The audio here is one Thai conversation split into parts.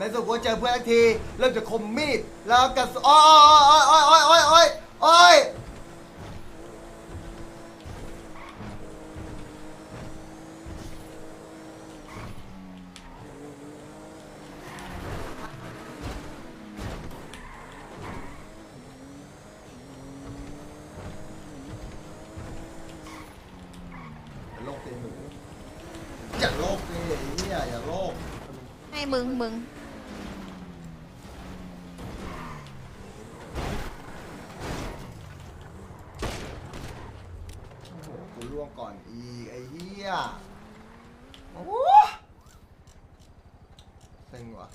ในสุดกูเจอเพื่อนอีกที เริ่มจากคมมีด แล้วกัดอ้อยอ้อยอ้อยอ้อยอ้อยอ้อย วงก่อนอีกไอ้เหี้ยโอ้โหเซ็งว่ะ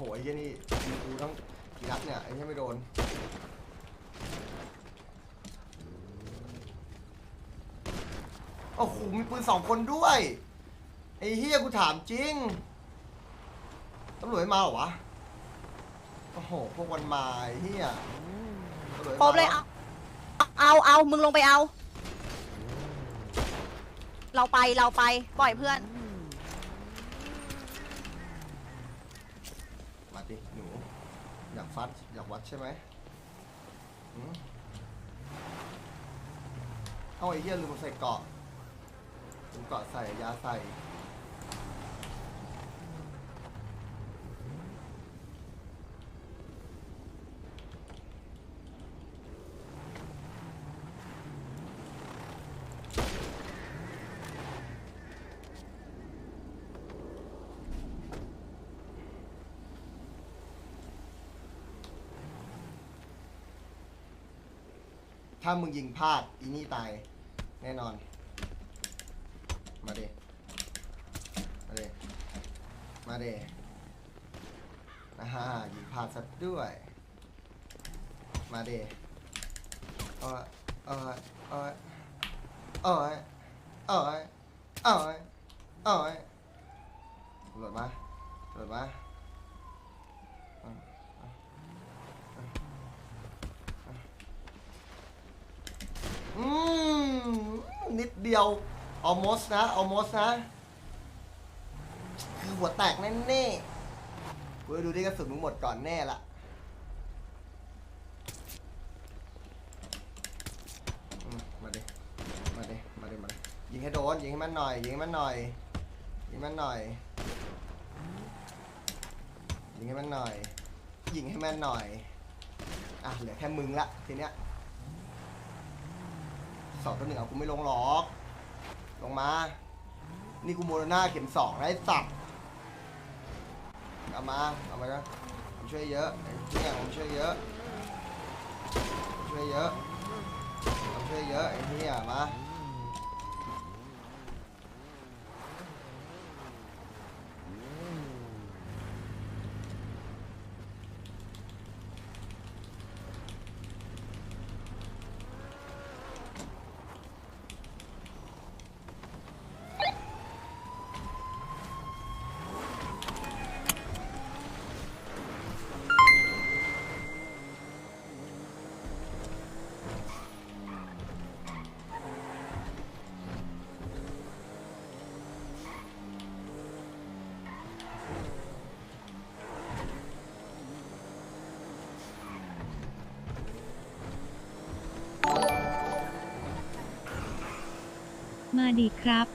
โอ้โหไอ้เหี้ยนี่ยิงกูทั้งกี่นัดเนี่ยไอ้เหี้ยไม่โดนโอ้โหมีปืนสองคนด้วย ไอ้เหี้ยกูถามจริงตำรวจไม่มาเหรอวะ โอ้โห พวกวันมาไอ้เหี้ยตำรวจไม่ครมาบเลยเอาเอาเอามึงลงไปเอา เราไปเราไปปล่อยเพื่อน มาดิ หนู อยาก ฟัดอยากวัดใช่ไหมหืมเอาไอ้เหี้ยลืมใส่เกาะลืมเกาะใส่ยาใส่ ถ้ามึงยิงพลาดอีนี่ตาย แน่นอน มาเดมาเดมาเดนะฮะยิงพลาดซะด้วย มาเดเอ้ยเอ้ยเอ้ยเอ้ยเอ้ยเอ้ยเอ้ยตำรวจมาตำรวจมา อืมนิดเดียว almost นะ almost นะ คือหัวแตกแน่ๆกูดูที่กระสุนมึงหมดก่อนแน่ละมาดิ มาดิ มาดิ มาดิ ยิงให้โดน ยิงให้มันหน่อย ยิงให้มันหน่อย ยิงมันหน่อย ยิงให้มันหน่อย ยิงให้ม่นหน่อย อะเหลือแค่มึงละทีเนี้ย สองต่อหนึ่งเอากูไม่ลงหรอก ลงมา นี่กูโมโรนาเข็มสองนะไอ้สัตว์เอามา เอามานะผมช่วยเยอะไอ้เนี่ยผมช่วยเยอะผมช่วยเยอะผมช่วยเยอะไอ้เนี่ยมา ดีครับ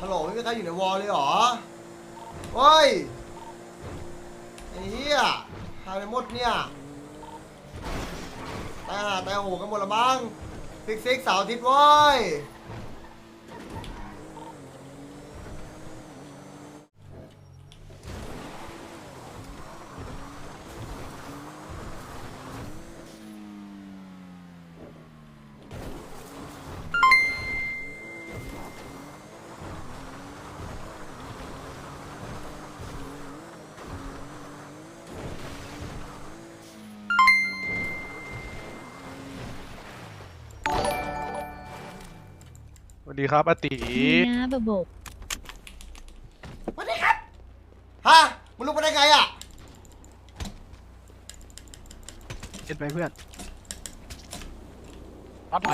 ฮัลโหลไม่มีใครอยู่ในวอลเลยเหรอเฮ้ยยหายไปหมดเนี่ยตายหาตายโหกันหมดละมั้งซิกซิกเสาร์อาทิตย์เว้ย ดีครับอาติมีนะบบกสวัสดีครับ ฮะมึงลุกมาได้ไงอะเอ็นไปเพื่อนรับไหม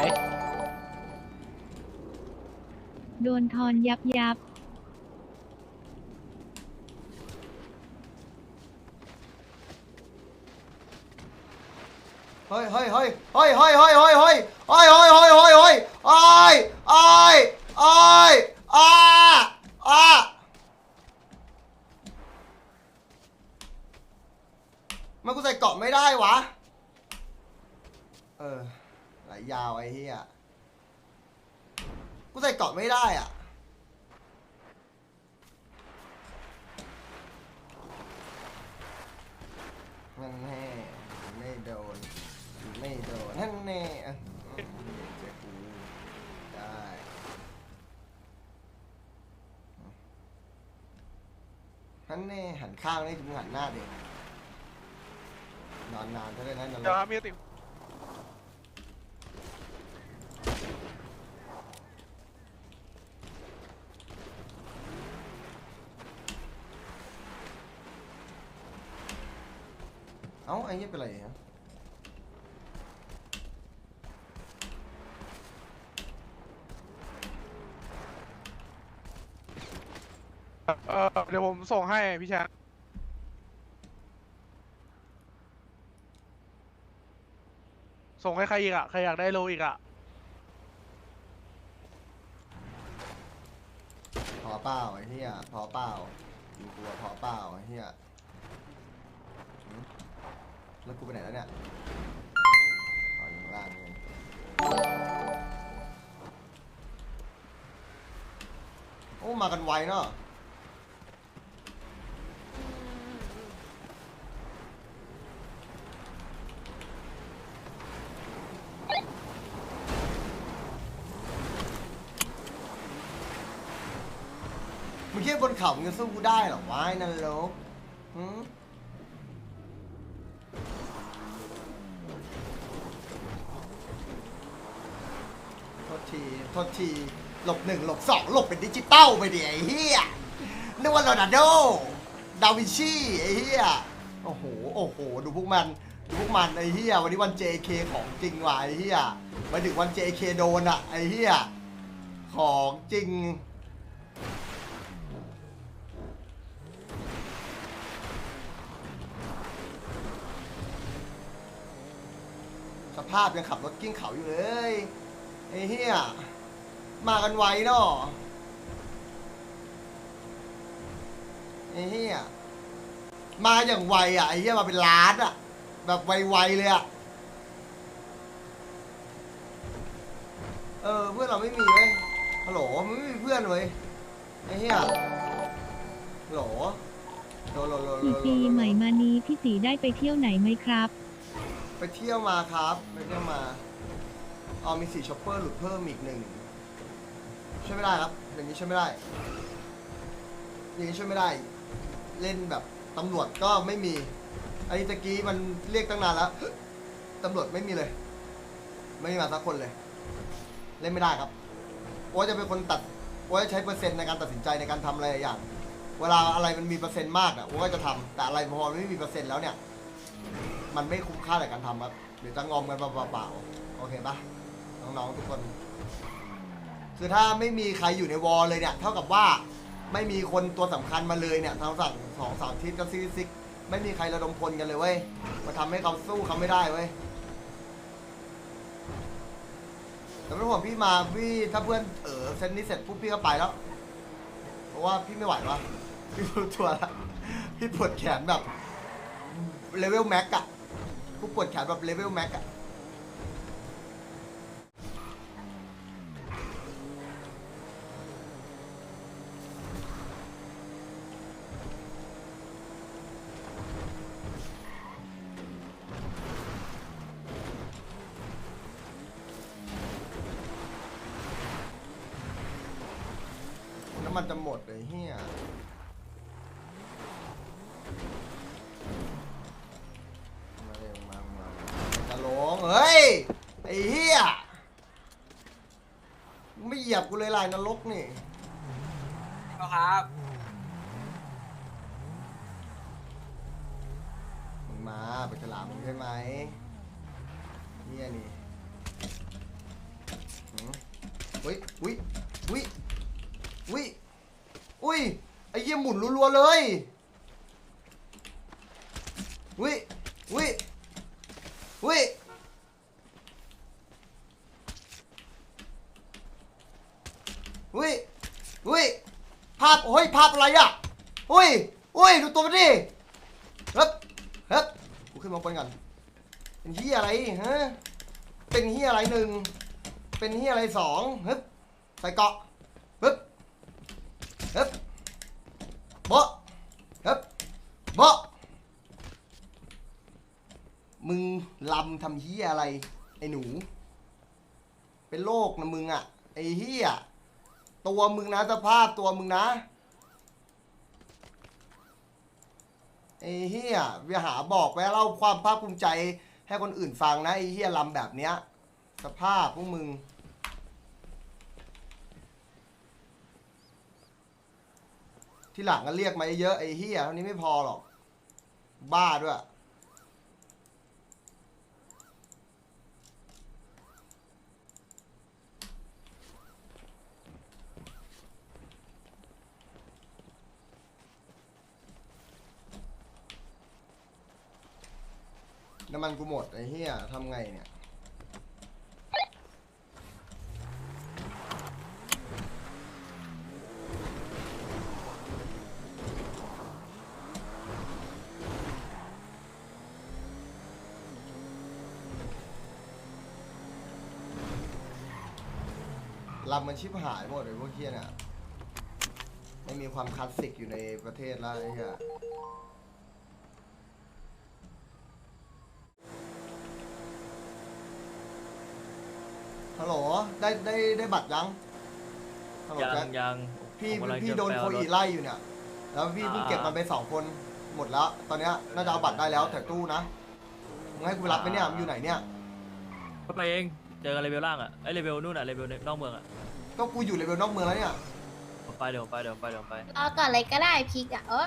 โดนทอนยับยับเฮ้ยเฮ้ยเฮ้ยเฮ้ยเฮ้ยเฮ้ย มันกูใส่เกาะไม่ได้วะ เออ ไหลยาวไอ้เหี้ย กูใส่เกาะไม่ได้อะ นั่นแน่ไม่โดน ไม่โดน นั่นแน่อะเจ็บกูได้นั่นแน่หันข้างนี่ถึงหันหน้าเด็ก นอนนานเท่านั้นนอนเดี๋ยวครับมีอาติเอ้าไอ้เหี้ยเป็นไรฮะเออเดี๋ยวผมส่งให้พี่แชท ส่งให้ใครอีกอะ ใครอยากได้โลอีกอะ พอเปล่าไอ้เหี้ยพอเปล่ากูกลัวพอเปล่าไอ้เหี้ยหืมแล้วกูไปไหนแล้วเนี่ยอ๋ออยู่ข้างล่างนี่โอ้มากันไวเนาะ มึงคิดว่าบนเขามึงจะสู้กูได้เหรอวะไอ้นั่นโลกหืมโทษทีโทษทีหลบหนึ่งหลบสองหลบเป็นดิจิตอลไปดิไอ้เหี้ยนึกว่าโรนัลโดดาวินชีไอ้เหี้ยโอ้โหโอ้โหดูพวกมันดูพวกมันไอ้เหี้ยวันนี้วัน JK ของจริงว่ะไอ้เหี้ยมาถึงวัน JK โดนอะไอ้เหี้ยของจริง ภาพยังขับรถกิ้งเขาอยู่เลยไอ้เฮียมากันไวเนาะไอ้เฮียมาอย่างไวอะไอ้เฮียมาเป็นล้านอะ แบบไวๆเลยอะเออเพื่อนเราไม่มีเว้ยฮัลโหลไม่มีเพื่อนเว้ยไอ้เฮียฮัลโหลโลโลโลโลกี่โลปีใหม่มานี้พี่ตีได้ไปเที่ยวไหนไหมครับ ไปเที่ยวมาครับ ไปเที่ยวมาอ๋อมีสี่ช็อปเปอร์หลุดเพิ่มอีกหนึ่งช่วยไม่ได้ครับ อย่างนี้ช่วยไม่ได้ อย่างนี้ช่วยไม่ได้ เล่นแบบตำรวจก็ไม่มีไอ้ตะกี้มันเรียกตั้งนานแล้วตำรวจไม่มีเลย ไม่มีมาสักคนเลย เล่นไม่ได้ครับโอ้จะเป็นคนตัดโอ้จะใช้เปอร์เซ็นต์ในการตัดสินใจในการทำอะไรอย่าง เวลาอะไรมันมีเปอร์เซ็นต์มากอะโอ้ก็จะทำแต่อะไรพอไม่มีเปอร์เซ็นต์แล้วเนี่ย มันไม่คุ้มค่าในการทำครับเดี๋ยวจะงอมกันเปล่าๆโอเคปะน้องๆทุกคน คือถ้าไม่มีใครอยู่ในวอลเลยเนี่ย เท่ากับว่าไม่มีคนตัวสำคัญมาเลยเนี่ยทางฝั่งสองสามทิศกับซิซิก ไม่มีใครระดมพลกันเลยเว้ยมาทำให้เขาสู้เขาไม่ได้เว้ยแต่ไม่ต้องห่วงพี่มาพี่ถ้าเพื่อนเออเซนนี้เสร็จปุ๊บพี่ก็ไปแล้ว เพราะว่าพี่ไม่ไหววะพี่รู้ตัวล้วพี่ปวดแขนแบบเลเวลแม็กอะ กูปวดแขนแบบเลเวลแม็กอะน้ำมันจะหมดเลยเฮียมาเร็วมามาจะลงเฮ้ย ไอ้เฮียมึงไม่เหยียบกูเลยลายนรกนี่ครับมึงมาไปฉลามมึงใช่ไหมเนี่ยนี่หืมอุ้ยอุ้ยอุ้ยอุ้ยอุ้ยไอ้เยี่ยหมุนรัวๆเลยอุ้ยอุ้ยอุ้ยอุ้ยอุ้ยภาพโอ้ยภาพอะไรอะอุ้ยอุ้ยดูตัวมันดิเฮ้ยเฮ้ยกูขึ้นมาบนก่อนเป็นเฮียอะไรฮะเป็นเฮียอะไรหนึ่งเป็นเฮียอะไรสองเฮ้ยใส่เกาะเฮ้ยเฮ้ยโบะเฮ้ยโบะมึงลำทำเฮียอะไรไอ้หนู เป็นโรคนะมึงอะไอ้เฮีย ตัวมึงนะสภาพตัวมึงนะไอ้เฮียไปหาบอกไปเล่าความภาคภูมิใจให้คนอื่นฟังนะไอ้เฮียลำแบบเนี้ย สภาพพวกมึง ที่หลังก็เรียกมาเยอะไอ้เฮียเท่านี้ไม่พอหรอก บ้าด้วย น้ำมันกูหมดไอ้เฮียทำไงเนี่ยลำมันชิบหายหมดเลยพวกเฮียเนี่ยไม่มีความคลาสสิกอยู่ในประเทศแล้วไอ้เฮีย ฮัลโหลได้ได้ได้บัตรยังฮัลโหลยัแจ็คงยังพี่ผมกำลังพี่จะโดนไปโคเอารอีถไล่อยู่เนี่ย แล้วพี่เพิ่งอ่าเก็บมันไปสองคนหมดแล้ว ตอนเนี้ยน่าจะเอาบัตรได้แล้วแต่ตู้นะมึงให้กูไปรับไหมเนี่ยมึงอยู่ไหนเนี่ย ก็ไปเองเจอกันเลเวลล่างอะไอ้เลเวลนู่นอะเลเวลนอกเมืองอะก็กูอยู่เลเวลนอกเมืองแล้วเนี่ย ผมไปเดี๋ยวผมไปเดี๋ยวผมไปเดี๋ยวผมไปรอก่อนเลยก็ได้พีกอะเออ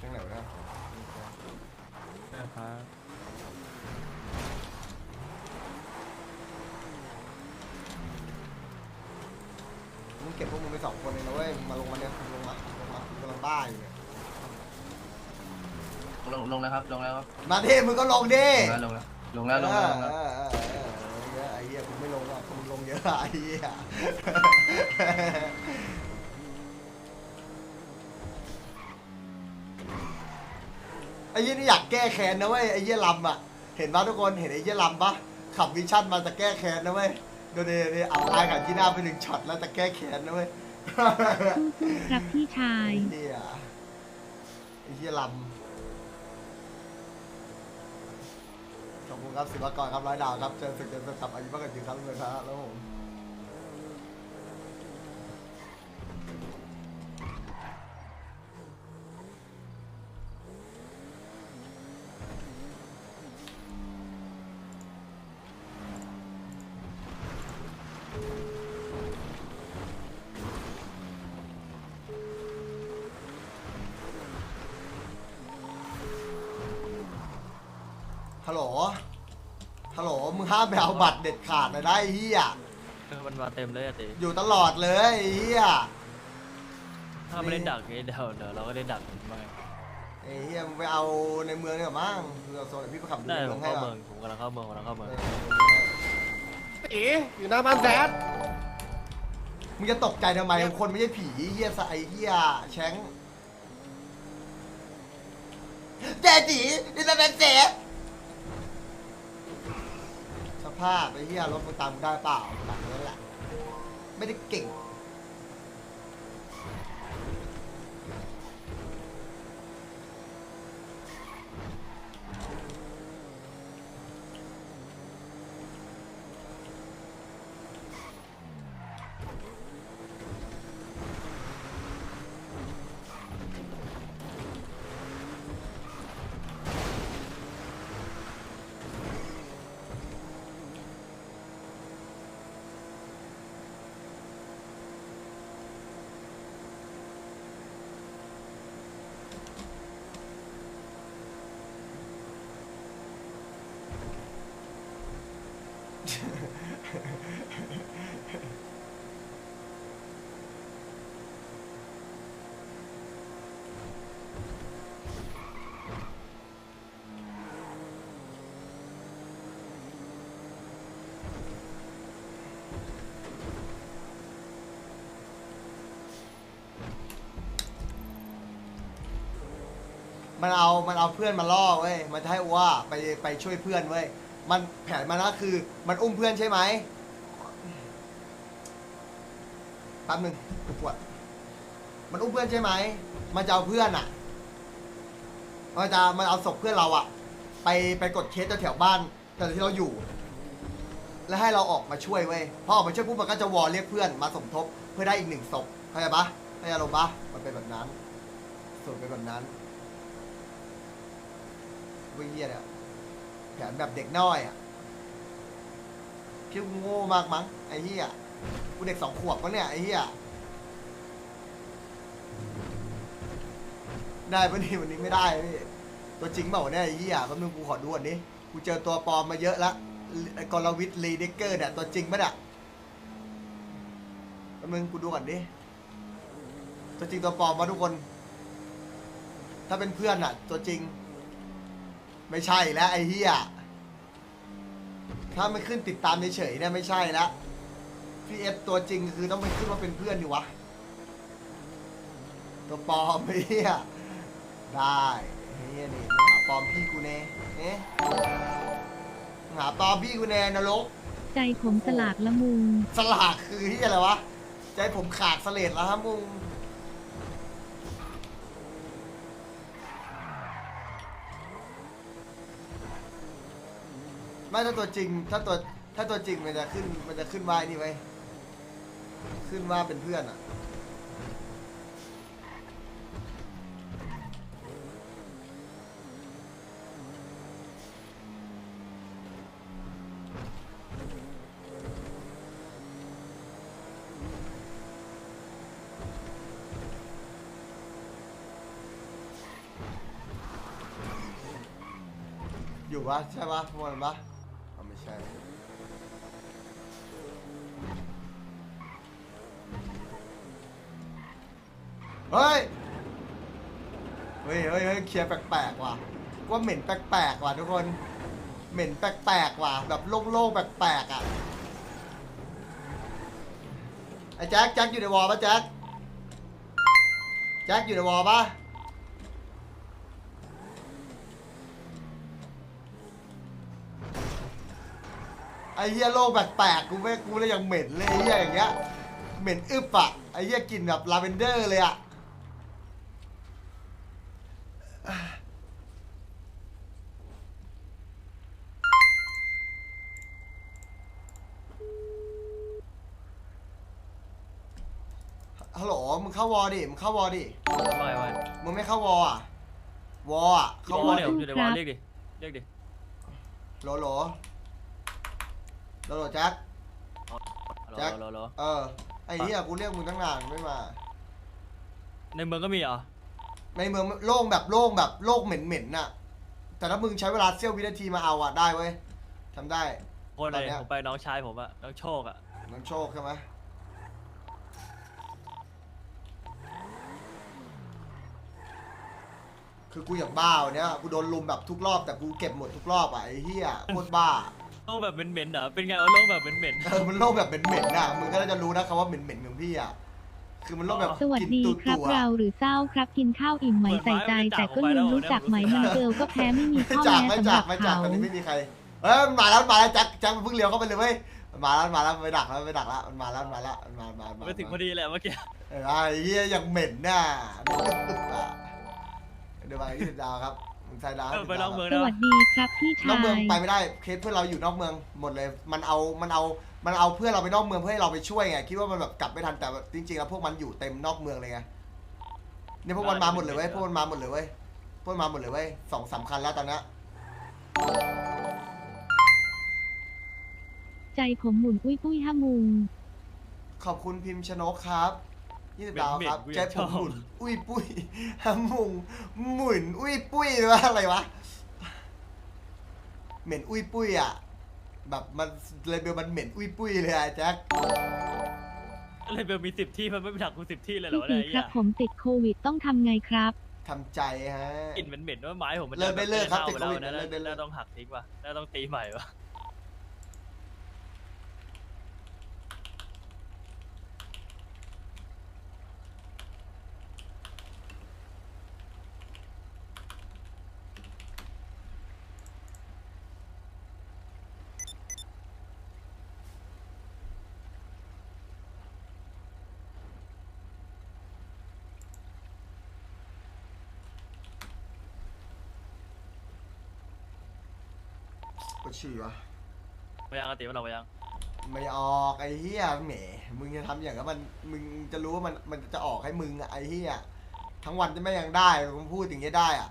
จังไหนวะเนี่ย นะครับ มึง เก็บพวกมึงไปสองคนเองนะเว้ยมึงมาลงมาเนี่ยลงมาลงมากูกำลังบ้าอยู่เนี่ย ลงลงแล้วครับลงแล้วครับมาดิมึงก็ลงดิ ลงแล้วลงแล้วลงแล้วลงแล้ว เออเออเออเออไอ้เหี้ยกูไม่ลงหรอกกูลงเยอะไอ้เหี้ยไอ้เหี้ยนี่อยากแก้แค้นนะเว้ยไอ้เหี้ยลำอะ เห็นปะทุกคนเห็นไอ้เหี้ยลำปะขับวิชั่นมาจะแก้แค้นนะเว้ย ดูดิดิเอาลายกับที่หน้าไปหนึ่งช็อตแล้วจะแก้แค้นนะเว้ยสู้ๆครับพี่ชาย ไอ้เหี้ยไอ้เหี้ยลำขอบคุณครับศิวากรครับร้อยดาวครับเจอสึกเจอสึกครับอายุมากกว่าจริงครับเลยครับแล้วผม หลมึงห้ามไปเอาบัตรเด็ดขาดเลยนะไอ้เฮียเออมันมาเต็มเลยอะติอยู่ตลอดเลยไอ้เฮียถ้าไม่เล่นดักนี้เดี๋ยวเดี๋ยวเราก็เล่นดักบ้างไงไอ้เฮียมึงไปเอาในเมืองเนี่ยมั้งคือเอาโซนพี่ไปขับดูได้ในผเมือมงให้เข้าป่ะเมืองผมกำลังเข้าเมืองกำลังเข้าเมืองเออตีอยู่หน้าบ้านแซดมึงจะตกใจทำไมคนไม่ใช่ผีเฮียสไอเฮียแชงเจจีนี่จะเป็นเจส ภาพไอ้เฮียรถมึงตามมึงได้เปล่าแบบนั้นแหละ ไม่ได้เก่ง มันเอา มันเอาเพื่อนมาล่อเว้ย มันจะให้อว่าไปไปช่วยเพื่อนเว้ย มันแผนมันก็คือ มันอุ้มเพื่อนใช่ไหมแป๊บหนึ่งกูปวด มันอุ้มเพื่อนใช่ไหม มันจะเอาเพื่อนอะ มันจะมันเอาศพเพื่อนเราอะ ไปไปกดเคสแถวๆบ้านแต่ที่เราอยู่ แล้วให้เราออกมาช่วยเว้ย พอออกมาช่วยปุ๊บมันก็จะวอลเรียกเพื่อนมาสมทบเพื่อได้อีกหนึ่งศพเข้าใจปะเข้าใจอารมณ์ปะมันเป็นแบบนั้นส่วนเป็นแบบนั้น เหี้ยเนี่ยแผนแบบเด็กน้อยอะพี่โง่มากมั้งไอ้เหี้ยกูเด็กสองขวบมั้งเนี่ยไอ้เหี้ยได้ปะนี่วันนี้ไม่ได้พี่ตัวจริงเปล่าเนี่ยไอ้เหี้ยแป๊บนึงกูขอดูก่อนดิกูเจอตัวปลอมมาเยอะละไอ้กรวิทลีเดกเกอร์เนี่ยตัวจริงปะเนี่ยแป๊บนึงกูดูก่อนดิตัวจริงตัวปลอมมาทุกคน ถ้าเป็นเพื่อนอะตัวจริง ไม่ใช่แล้วไอ้เฮียถ้าไม่ขึ้นติดตามเฉยๆเนี่ยไม่ใช่แล้วพี่เอสตัวจริงคือต้องไปขึ้นมาเป็นเพื่อนอยู่วะ ตัวปลอมไอ้เฮียได้ไอ้เฮียนี่มึงหาปลอมพี่กูแน่เอ๊ะมึงหาปลอมพี่กูแน่นรกใจผมสลากละมุง สลากคือที่อะไรวะ ใจผมขาดสเลดแล้วฮะมึง ไม่ถ้าตัวจริงถ้าตัวถ้าตัวจริงมันจะขึ้นมันจะขึ้นว่าไอ้นี่ไว้ยขึ้นว่าเป็นเพื่อนอะ อยู่ปะใช่ปะพวกมันปะอ๋อไม่ใช่ เฮ้ย เฮ้ยเฮ้ยเฮ้ยเคลียร์แปลกๆว่ะ ว่าเหม็นแปลกๆว่ะทุกคน เหม็นแปลกๆว่ะ แบบโล่งๆแปลกๆอะ ไอ้แจ็คแจ็คอยู่ในวอลปะแจ็ค แจ็คอยู่ในวอลปะไอ้เหี้ยโลกแปลกๆกูไม่กูเลยยังเหม็นเลยไอ้เหี้ยอย่างเงี้ย เหม็นอึบอะไอ้เหี้ยกลิ่นแบบลาเวนเดอร์เลยอะ ฮัลโหล มึงเข้าวอดิ มึงเข้าวอดิว่าไงว่าไงมึงไม่เข้าวออะวออะเขาเข้าววออลดิเนี่ยผมอยู่ในวอลครับเรียกดิ เรียกดิ โหลโหลโหลโหลแจ็ครแจ็อครอรอเออ ไอ้เหี้ยกูเรียกมึงตั้งนานไม่มา ในเมืองก็มีเหรอ ในเมืองโล่งแบบโล่งแบบโลกเหม็นๆน่ะ แต่ถ้ามึงใช้เวลาเสี้ยววินาทีมาเอาอะได้เว้ยทำได้คนตเลอนยเนี้ย ผมไปน้องชายผมอะน้องโชคอะน้องโชคใช่ไหมคือกูอยากบ้าวันเนี้ยกูโดนลุมแบบทุกรอบแต่กูเก็บหมดทุกรอบอะไอ้เหี้ยโคตรบ้า โลกแบบเหม็นๆเหรอเป็นไงวะโลกแบบเหม็นเออมันโลกแบบเหม็นๆน่ะ มึงก็น่าจะรู้นะคำว่าเหม็นๆของพี่อะ คือมันโลกแบบสวัสกินดีตูครับตัว เราหรือเศร้าครับกินข้าวอิ่มไหมใส่ใจ แต่ก็ลืมรู้จักไหมมันเกิลก็แพ้ไม่มีข้อจากแม้ไม่สำหจารักบไม่จากเขาตอนนี้ไม่มีใครเฮ้ยมันมาแล้วมันมาแล้วแจ็คแจ็คมันเพิ่งเลี้ยวเข้าไปเลยเว้ยมันมาแล้วมันมาแล้วมันไปดักแล้วมันไปดักแล้วมันมาแล้วมันมาแล้วมันมามามาๆไปถึงพอดีแหละเมื่อกี้ เออไอ้เหี้ยอย่างเหม็นน่ะเดี๋ยวไปยี่สิบดาวครับ มึงใส่ดาวเออไปลองเมืองสนะวัสดีครับพี่นอกชาเมืองย ไปไม่ได้เคสเพื่อนเราอยู่นอกเมืองหมดเลย มันเอามันเอามันเอาเพื่อนเราไปนอกเมืองเพื่อให้เราไปช่วยไงคิดว่ามันแบบกลับไม่ทันแต่จริงๆแล้วพวกมันอยู่เต็มนอกเมืองเลยไงเนี่ยพวกมันมาหมดเลยเว้ยพวกมันมาหมดเลยเว้ยพวกมันมาหมดเลยเว้ยสองสามคันแล้วตอนเนี้ย ใจผมหมุนอุ้ยปุ้ยห้ามุง ขอบคุณพิมพ์ชนกครับ ยี่สิบดาวครับแจ็คผมหมุนอุ้ยปุ้ยฮัมมุงหมุนอุ้ยปุ้ยว่าอะไรวะเหม็นอุ้ยปุ้ยอะแบบมันเลยเบลมันเหม็นอุ้ยปุ้ยเลยอะแจ็คอะไรเบลมีสิบที่มันไม่ไปถักกูสิบที่เลยเหรพี่อวะตีเนี่ยไอ้คเหี้ยรับผมติดโควิดต้องทำไงครับ ทำใจฮะ กลิ่นเหม็นๆว่าไม้ผมมันเลิกได้เลิกครับจะติดโควิดน่าเลิกได้เลิก น่าต้องหักทิ้งว่ะน่าต้องตีใหม่ว่ะ ก็ฉี่วะ ไปยังอาติมันออกไปยังไม่ออกไอ้เหี้ยแหม มึงจะทำอย่างนั้นมัน มึงจะรู้ว่ามันมันจะออกให้มึงอะไอ้เหี้ยทั้งวันจะไม่ยังได้มึงพูดอย่างเงี้ยได้อะ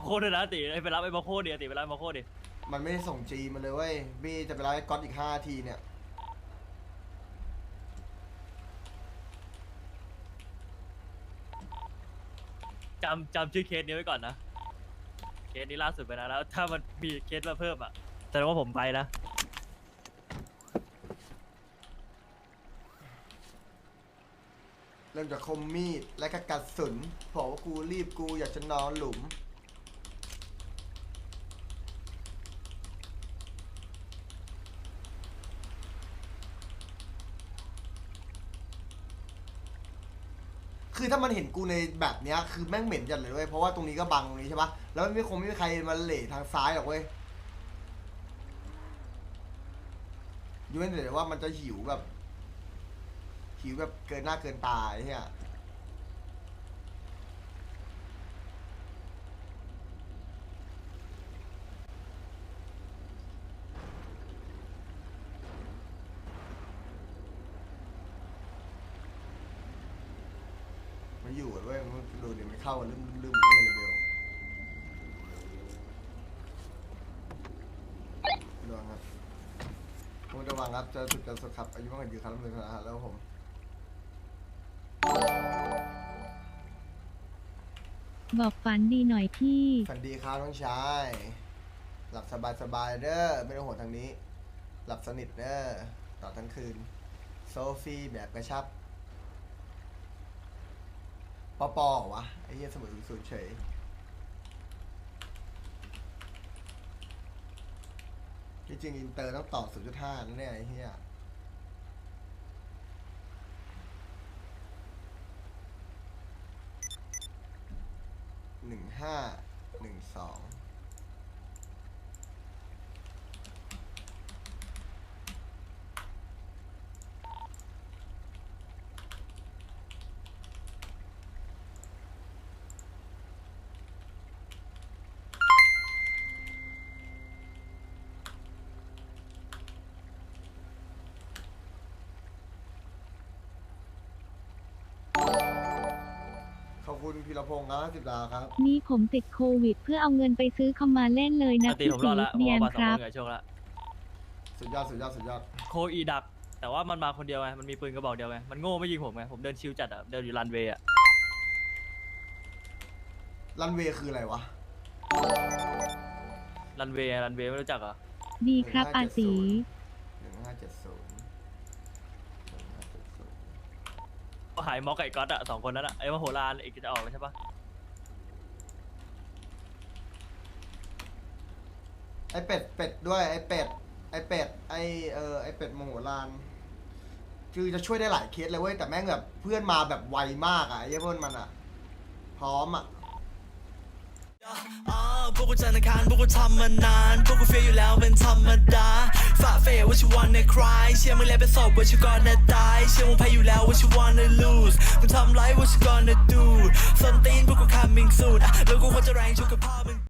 โคตรเลยนะอาติไปรับไอ้มาโคตรดิอาติไปรับไอ้มาโคตรดิมันไม่ได้ส่งจีมาเลยเว้ยบี้จะไปรับไอ้ก๊อตอีกห้าทีเนี่ย จำจำชื่อเคสนี้ไว้ก่อนนะ เคสนี้ล่าสุดไปนะแล้ว ถ้ามันมีเคสมาเพิ่มอะแสดงว่าผมไปนะ เริ่มจากคมมีดและก็กระสุนบอกว่ากูรีบกูอยากจะนอนหลุม คือถ้า มันเห็นกูในแบบเนี้ยคือแม่งเหม็นจัดเลยเว้ยเพราะว่าตรงนี้ก็บังตรงนี้ใช่ปะแล้วไม่คงไม่มีใครมาเหล่ทางซ้ายหรอกเว้ยยูเว้นแต่ว่ามันจะหิวแบบ หิวแบบเกินหน้าเกินตาไอ้เหี้ย อยู่อะเว้ยมันดูดิมันเข้ากันลืมลืมๆอย่างเงี้ยเลยเบลระวังครับผมระวังครับเจะสุดจะสุดครับอายุมากกว่ายืนครับลำเนินคณะแล้วผมบอกฝันดีหน่อยพี่ ฝันดีครับน้องชายหลับสบายสบายๆเด้อไม่ต้องห่วงทางนี้ หลับสนิทเด้อต่อทั้งคืน โซฟีแบบกระชับ ปอปอเหรอวะไอ้เหี้ยสมุดสูนย์เฉยที่จริงอินเตอร์ต้องต่อศูนั่นเนี่ยไอ้เหี้ยหนึ่งห้าหนึ่งสอง คุณพีรพงศ์ครับสิบดาวครับ นี่ผมติดโควิด เพื่อเอาเงินไปซื้อคอมมาเล่นเลยนะอาติพี่ผมตีรอดละผมเนียเอานบัตรสคองรัคบนกับโชคละสุดยอดสุดยอดสุดยอดโคอีดัก แต่ว่ามันมาคนเดียวไงมันมีปืนกระบอกเดียวไงมันโง่ไม่ยิงผมไงผมเดินชิวจัดอะเดินอยู่รันเวย์อะรันเวย์คืออะไรวะรันเวย์รันเวย์ไม่รู้จักเหรอดีครับอาตีหนึ่งห้าเจ็ดศูนย์หนึ่งห้าเจ็ดศูนย์ ก็ หายม็อกไก่ก๊อตอะสองคนนั้นอะไอ้มโหฬารอีกจะออกเลยใช่ปะไอเป็ดเป็ดด้วยไอเป็ดไอเป็ดไอเออไอเป็ดโมโหลานคือจะช่วยได้หลายเคสเลยเว้ยแต่แม่งแบบเพื่อนมาแบบไวมากอะไอ้เหี้ยเพื่อนมันอะพร้อมอะ พวกกูจะนทร์อังคารพวกกูทำมานาน พวกกูเฟียอยู่แล้วเป็นธรรมดาฝ่าเฟยว่าชิวันในคลายเชื่อมึงแล้วไปสอบว่าชิวก่อนนตาย เชื่อมึงแพ้อยู่แล้วว่าชิวันใน lose มึงทำไรว่าชิ gonna do ส้นตีนพวกกู coming soon อะแล้วกูควรจะแรงชุกกับพ่อมึง